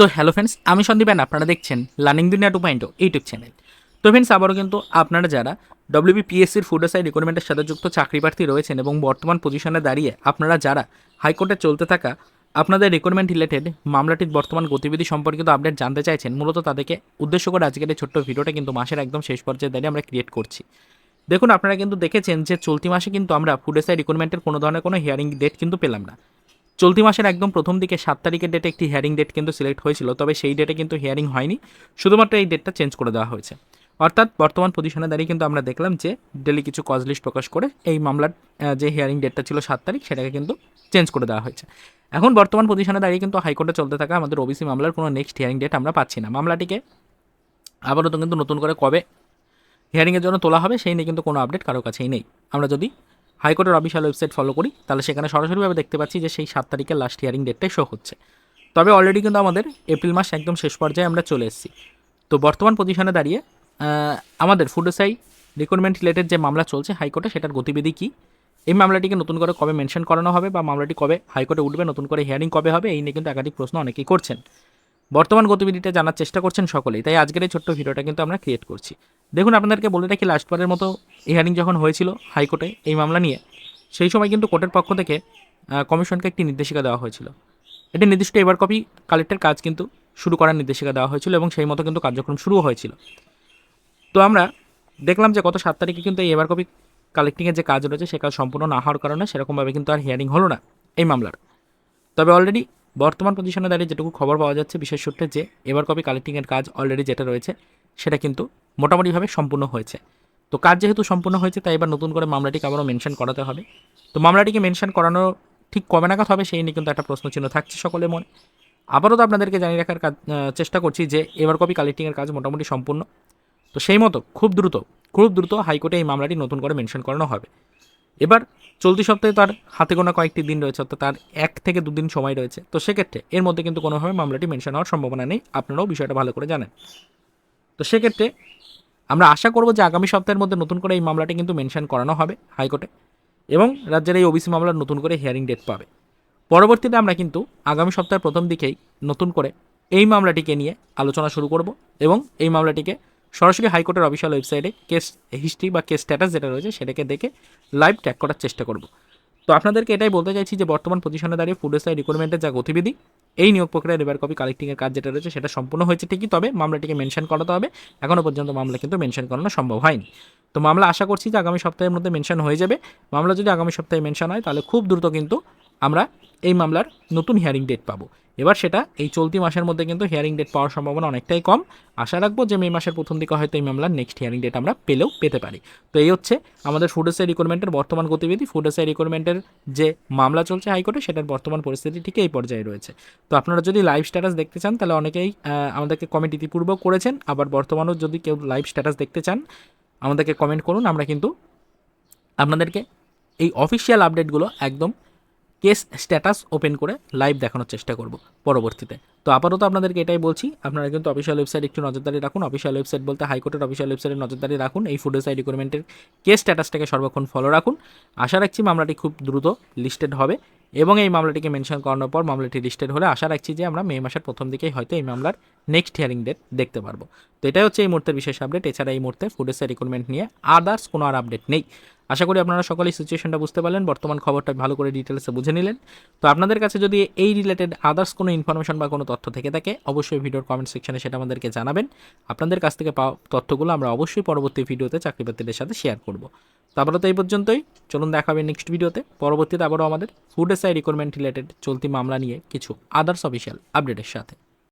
তো hello friends আমি সন্দীপেন আপনারা দেখছেন learning Duniya two point YouTube channel তো ফ্রেন্ডস আবারও কিন্তু আপনারা যারা ডব্লিউবিপিএসসির ফুড সাইড রিক্রুটমেন্টের সাথে যুক্ত চাকরি প্রার্থী রয়েছেন এবং বর্তমান পজিশনে দাঁড়িয়ে আপনারা যারা হাইকোর্টে চলতে থাকা, আপনাদের রিক্রুটমেন্ট রিলেটেড মামলাটির বর্তমান গতিবিধি সম্পর্কিত আপডেট জানতে চাইছেন, মূলত তাদেরকে উদ্দেশ্য করে আজকের এই ছোট্ট ভিডিওটা কিন্তু মাসের একদম শেষ পর্যায়ে দাঁড়িয়ে আমরা ক্রিয়েট করছি। দেখুন, আপনারা কিন্তু দেখেছেন যে চলতি মাসে কিন্তু আমরা ফুড সাইড রিক্রুটমেন্টের কোনো ধরনের কোনো হিয়ারিং ডেট কিন্তু পেলাম না। চলতি মাসের একদম প্রথম দিকে সাত তারিখের ডেটে একটি হিয়ারিং ডেট কিন্তু সিলেক্ট হয়েছিল, তবে সেই ডেটে কিন্তু হিয়ারিং হয়নি। শুধুমাত্র এই ডেটটা চেঞ্জ করে দেওয়া হয়েছে। অর্থাৎ বর্তমান পজিশনে দাঁড়িয়ে কিন্তু আমরা দেখলাম যে ডেলি কিছু কজ লিস্ট প্রকাশ করে এই মামলার যে হিয়ারিং ডেটটা ছিল সাত তারিখ, সেটাকে কিন্তু চেঞ্জ করে দেওয়া হয়েছে। এখন বর্তমান পজিশনে দাঁড়িয়ে কিন্তু হাইকোর্টে চলতে থাকা আমাদের ওবিসি মামলার কোনো নেক্সট হিয়ারিং ডেট আমরা পাচ্ছি না। মামলাটিকে আবারও তো কিন্তু নতুন করে কবে হিয়ারিংয়ের জন্য তোলা হবে, সেই নিয়ে কিন্তু কোনো আপডেট কারও কাছেই নেই। আমরা যদি হাইকোর্টের অফিসিয়াল ওয়েবসাইট ফলো করি। তাহলে সেখানে সরাসরিভাবে দেখতে পাচ্ছি যে সেই সাত তারিখের লাস্ট হিয়ারিং ডেটটাই শো হচ্ছে। তবে অলরেডি কিন্তু আমাদের এপ্রিল মাস একদম শেষ পর্যায়ে আমরা চলে এসেছি। তো বর্তমান পজিশনে দাঁড়িয়ে আমাদের ফুডসাই রিক্রুটমেন্ট রিলেটেড যে মামলা চলছে হাইকোর্টে, সেটার গতিবিধি কী? এই মামলাটিকে নতুন করে কবে মেনশন করানো হবে বা মামলাটি কবে হাইকোর্টে উঠবে, নতুন করে হিয়ারিং কবে হবে, এই নিয়ে কিন্তু একাধিক প্রশ্ন অনেকেই করছেন। বর্তমান গতিবিধিটা জানার চেষ্টা করছেন সকলেই। তাই আজকের এই ছোট্ট ভিডিওটা কিন্তু আমরা ক্রিয়েট করছি। দেখুন, আপনাদেরকে বলে রাখি লাস্টবারের মতো হিয়ারিং যখন হয়েছিল হাইকোর্টে এই মামলা নিয়ে, সেই সময় কিন্তু কোর্টের পক্ষ থেকে কমিশনকে একটি নির্দেশিকা দেওয়া হয়েছিল। এটি নির্দিষ্ট এবার কপি কালেক্টের কাজ কিন্তু শুরু করার নির্দেশিকা দেওয়া হয়েছিল এবং সেই মতো কিন্তু কার্যক্রম শুরু হয়েছিল। তো আমরা দেখলাম যে গত সাত তারিখে কিন্তু এই এবার কপি কালেক্টিংয়ের যে কাজ রয়েছে, সে কাজ সম্পূর্ণ না হওয়ার কারণে সেরকমভাবে কিন্তু আর হিয়ারিং হলো না এই মামলার। তবে অলরেডি বর্তমান পজিশনে দাঁড়িয়ে যেটুকু খবর পাওয়া যাচ্ছে বিশেষ সূত্রে যে, এবার কপি কালেক্টিংয়ের কাজ অলরেডি যেটা রয়েছে, সেটা কিন্তু মোটামুটিভাবে সম্পূর্ণ হয়েছে। তো কাজ যেহেতু সম্পূর্ণ হয়েছে, তাই এবার নতুন করে মামলাটিকে আবারও মেনশন করাতে হবে। তো মামলাটিকে মেনশন করানো ঠিক কবে নাগাদ হবে, সেই নিয়ে কিন্তু একটা প্রশ্নচিহ্ন থাকছে সকলের মনে। আবারও তো আপনাদেরকে জানিয়ে রাখার কাজ চেষ্টা করছি যে, এবার কপি কালেক্টিংয়ের কাজ মোটামুটি সম্পূর্ণ। তো সেই মতো খুব দ্রুত খুব দ্রুত হাইকোর্টে এই মামলাটি নতুন করে মেনশন করানো হবে। এবার চলতি সপ্তাহে তার হাতে গোনা কয়েকটি দিন রয়েছে, অর্থাৎ তার এক থেকে দুদিন সময় রয়েছে। তো সেক্ষেত্রে এর মধ্যে কিন্তু কোনোভাবে মামলাটি মেনশন হওয়ার সম্ভাবনা নেই, আপনারাও বিষয়টা ভালো করে জানেন। তো সেক্ষেত্রে আমরা আশা করব যে আগামী সপ্তাহের মধ্যে নতুন করে এই মামলাটি কিন্তু মেনশন করানো হবে হাইকোর্টে, এবং রাজ্যের এই ওবিসি মামলার নতুন করে হিয়ারিং ডেট পাবে। পরবর্তীতে আমরা কিন্তু আগামী সপ্তাহের প্রথম দিকেই নতুন করে এই মামলাটিকে নিয়ে আলোচনা শুরু করব, এবং এই মামলাটিকে সরাসরি হাইকোর্টের অফিসিয়াল ওয়েবসাইটে কেস হিস্ট্রি বা কেস স্ট্যাটাস যেটা রয়েছে সেটাকে দেখে লাইভ ট্র্যাক করার চেষ্টা করব। তো আপনাদেরকে এটাই বলতে চাইছি যে বর্তমান পজিশনে দাঁড়িয়ে ফুড সাইড রিক্রুটমেন্টের যা গতিবিধি, এই নিয়োগ প্রক্রিয়া রিভার কপি কালেক্টিংয়ের কাজ যেটা রয়েছে সেটা সম্পূর্ণ হয়েছে ঠিকই, তবে মামলাটিকে মেনশন করাতে হবে। এখনও পর্যন্ত মামলা কিন্তু মেনশন করানো সম্ভব হয়নি। তো মামলা আশা করছি যে আগামী সপ্তাহের মধ্যে মেনশন হয়ে যাবে। মামলা যদি আগামী সপ্তাহে মেনশন হয়, তাহলে খুব দ্রুত কিন্তু আমরা এই মামলার নতুন হিয়ারিং ডেট পাবো। এবার সেটা এই চলতি মাসের মধ্যে কিন্তু হিয়ারিং ডেট পাওয়ার সম্ভাবনা অনেকটাই কম। আশা রাখব যে মে মাসের প্রথম দিকে হয়তো এই মামলার নেক্সট হিয়ারিং ডেট আমরা পেলেও পেতে পারি। তো এই হচ্ছে আমাদের ফুড এসআই রিক্রুটমেন্টের বর্তমান গতিবিধি। ফুড এসআই রিক্রুটমেন্টের যে মামলা চলছে হাইকোর্টে, সেটার বর্তমান পরিস্থিতি ঠিক এই পর্যায়ে রয়েছে। তো আপনারা যদি লাইভ স্ট্যাটাস দেখতে চান, তাহলে অনেকেই আমাদেরকে কমেন্ট ইতিপূর্ব করেছেন। আবার বর্তমানেও যদি কেউ লাইভ স্ট্যাটাস দেখতে চান, আমাদেরকে কমেন্ট করুন। আমরা কিন্তু আপনাদেরকে এই অফিসিয়াল আপডেটগুলো একদম কেস স্ট্যাটাস ওপেন করে লাইভ দেখানোর চেষ্টা করব পরবর্তীতে। তো আপাতত আপনাদেরকে এটাই বলছি, আপনারা কিন্তু অফিসিয়াল ওয়েবসাইট একটু নজরদারি রাখুন অফিসিয়াল ওয়েবসাইট বলতে হাইকোর্টের অফিসিয়াল ওয়েবসাইটে নজরদারি রাখুন, এই ফুড সাইড রিক্রুটমেন্টের কেস স্ট্যাটাসটাকে সর্বক্ষণ ফলো রাখুন। আশা রাখছি মামলাটি খুব দ্রুত লিস্টেড হবে এবং এই মামলাটিকে মেনশন করানোর পর মামলাটি লিস্টেড হলে আশা রাখছি যে আমরা মে মাসের প্রথম দিকেই হয়তো এই মামলার নেক্সট হিয়ারিং ডেট দেখতে পারব। তো এটাই হচ্ছে এই মুহূর্তের বিশেষ আপডেট এছাড়া এই মুহূর্তে ফুড এসআই রিক্রুটমেন্ট নিয়ে আদার্স কোনো আর আপডেট নেই। আশা করি আপনারা সকলেই সিচুয়েশনটা বুঝতে পারলেন। বর্তমান খবরটা ভালো করে ডিটেলসে বুঝে নিলেন। তো আপনাদের কাছে যদি এই রিলেটেড আদার্স কোনো ইনফরমেশন বা কোনো তথ্য থেকে থাকে, অবশ্যই ভিডিওর কমেন্ট সেকশনে সেটা আমাদেরকে জানাবেন। আপনাদের কাছ থেকে পাওয়া তথ্যগুলো আমরা অবশ্যই পরবর্তী ভিডিওতে চাকরিপ্রার্থীদের সাথে শেয়ার করব। তারপরে তো এই পর্যন্তই। চলুন দেখাবে নেক্সট ভিডিওতে পরবর্তীতে আবারও আমাদের ফুড এসআই রিক্রুটমেন্ট রিলেটেড চলতি মামলা নিয়ে কিছু আদার্স অফিসিয়াল আপডেটের সাথে।